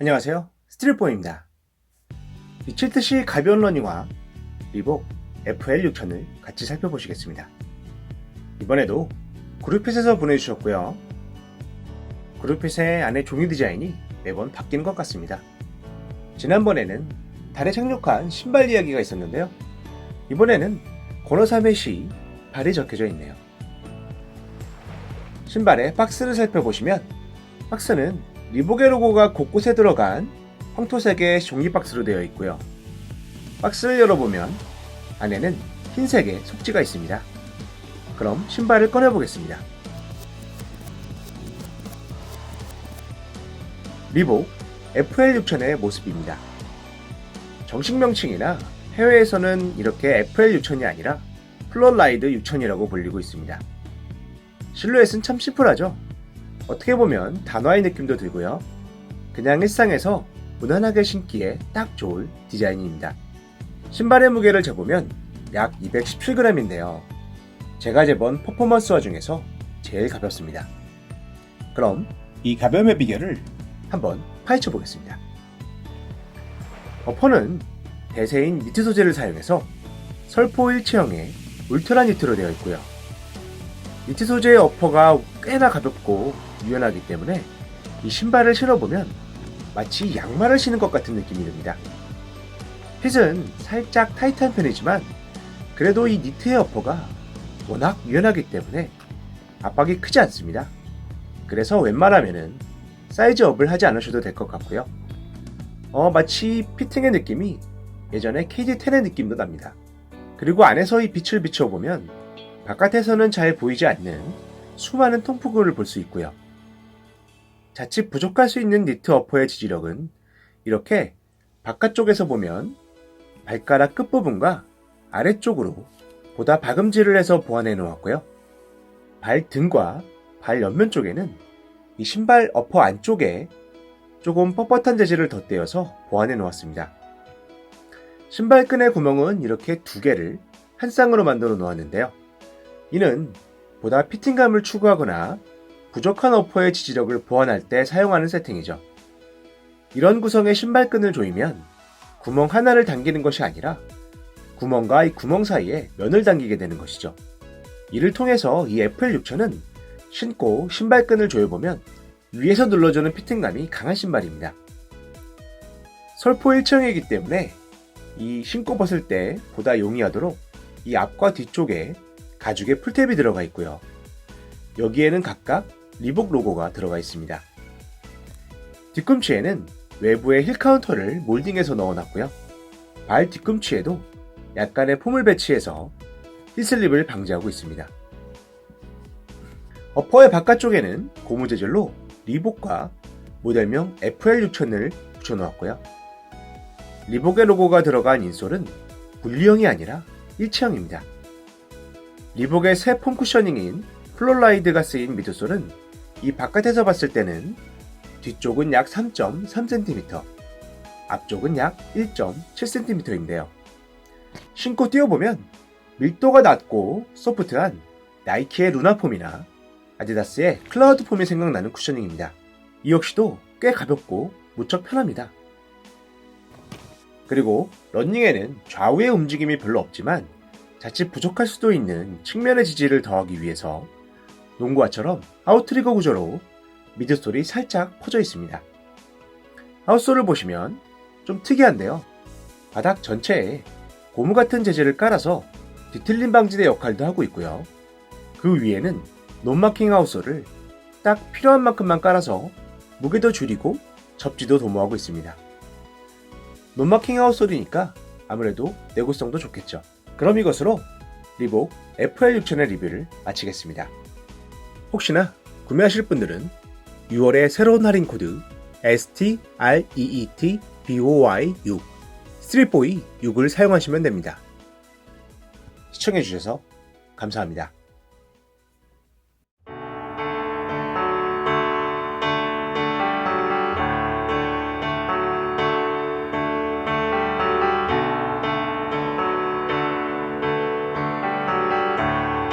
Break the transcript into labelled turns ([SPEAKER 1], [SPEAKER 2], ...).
[SPEAKER 1] 안녕하세요. 스트릿보입니다. 미칠 듯이 가벼운 러닝화 리복 FL6000을 같이 살펴보시겠습니다. 이번에도 그룹핏에서 보내주셨고요. 그룹핏의 안에 종이 디자인이 매번 바뀌는 것 같습니다. 지난번에는 달에 착륙한 신발 이야기가 있었는데요. 이번에는 고노사메 시 발이 적혀져 있네요. 신발의 박스를 살펴보시면 박스는 리복의 로고가 곳곳에 들어간 황토색의 종이 박스로 되어 있고요. 박스를 열어보면 안에는 흰색의 속지가 있습니다. 그럼 신발을 꺼내보겠습니다. 리복 FL6000의 모습입니다. 정식 명칭이나 해외에서는 이렇게 FL6000이 아니라 플롯라이드 6000이라고 불리고 있습니다. 실루엣은 참 심플하죠? 어떻게 보면 단화의 느낌도 들고요. 그냥 일상에서 무난하게 신기에 딱 좋을 디자인입니다. 신발의 무게를 재보면 약 217g인데요. 제가 재본 퍼포먼스화 중에서 제일 가볍습니다. 그럼 이 가벼움의 비결을 한번 파헤쳐 보겠습니다. 어퍼는 대세인 니트 소재를 사용해서 설포 일체형의 울트라 니트로 되어 있고요. 니트 소재의 어퍼가 꽤나 가볍고 유연하기 때문에 이 신발을 신어보면 마치 양말을 신은 것 같은 느낌이 듭니다. 핏은 살짝 타이트한 편이지만 그래도 이 니트의 어퍼가 워낙 유연하기 때문에 압박이 크지 않습니다. 그래서 웬만하면은 사이즈 업을 하지 않으셔도 될 것 같고요. 어, 마치 피팅의 느낌이 예전에 KD10의 느낌도 납니다. 그리고 안에서 이 빛을 비춰보면 바깥에서는 잘 보이지 않는 수많은 통풍구를 볼 수 있고요. 자칫 부족할 수 있는 니트 어퍼의 지지력은 이렇게 바깥쪽에서 보면 발가락 끝부분과 아래쪽으로 보다 박음질을 해서 보완해 놓았고요. 발 등과 발 옆면 쪽에는 이 신발 어퍼 안쪽에 조금 뻣뻣한 재질을 덧대어서 보완해 놓았습니다. 신발끈의 구멍은 이렇게 두 개를 한 쌍으로 만들어 놓았는데요. 이는 보다 피팅감을 추구하거나 부족한 어퍼의 지지력을 보완할 때 사용하는 세팅이죠. 이런 구성의 신발끈을 조이면 구멍 하나를 당기는 것이 아니라 구멍과 이 구멍 사이에 면을 당기게 되는 것이죠. 이를 통해서 이 FL6000은 신고 신발끈을 조여보면 위에서 눌러주는 피팅감이 강한 신발입니다. 설포 일체형이기 때문에 이 신고 벗을 때 보다 용이하도록 이 앞과 뒤쪽에 가죽에 풀탭이 들어가 있고요. 여기에는 각각 리복 로고가 들어가 있습니다. 뒤꿈치에는 외부의 힐 카운터를 몰딩해서 넣어놨고요. 발 뒤꿈치에도 약간의 폼을 배치해서 힐슬립을 방지하고 있습니다. 어퍼의 바깥쪽에는 고무 재질로 리복과 모델명 FL6000을 붙여놓았고요. 리복의 로고가 들어간 인솔은 분리형이 아니라 일체형입니다. 리복의 새 폼 쿠셔닝인 플로라이드가 쓰인 미드솔은 이 바깥에서 봤을 때는 뒤쪽은 약 3.3cm, 앞쪽은 약 1.7cm인데요. 신고 뛰어보면 밀도가 낮고 소프트한 나이키의 루나폼이나 아디다스의 클라우드폼이 생각나는 쿠셔닝입니다. 이 역시도 꽤 가볍고 무척 편합니다. 그리고 런닝에는 좌우의 움직임이 별로 없지만 자칫 부족할 수도 있는 측면의 지지를 더하기 위해서 농구화처럼 아웃트리거 구조로 미드솔이 살짝 퍼져 있습니다. 아웃솔을 보시면 좀 특이한데요. 바닥 전체에 고무 같은 재질을 깔아서 뒤틀림 방지대 역할도 하고 있고요. 그 위에는 논마킹 아웃솔을 딱 필요한 만큼만 깔아서 무게도 줄이고 접지도 도모하고 있습니다. 논마킹 아웃솔이니까 아무래도 내구성도 좋겠죠. 그럼 이것으로 리복 FL6000의 리뷰를 마치겠습니다. 혹시나 구매하실 분들은 6월의 새로운 할인 코드 STREETBOY6 스트릿보이 6을 사용하시면 됩니다. 시청해주셔서 감사합니다.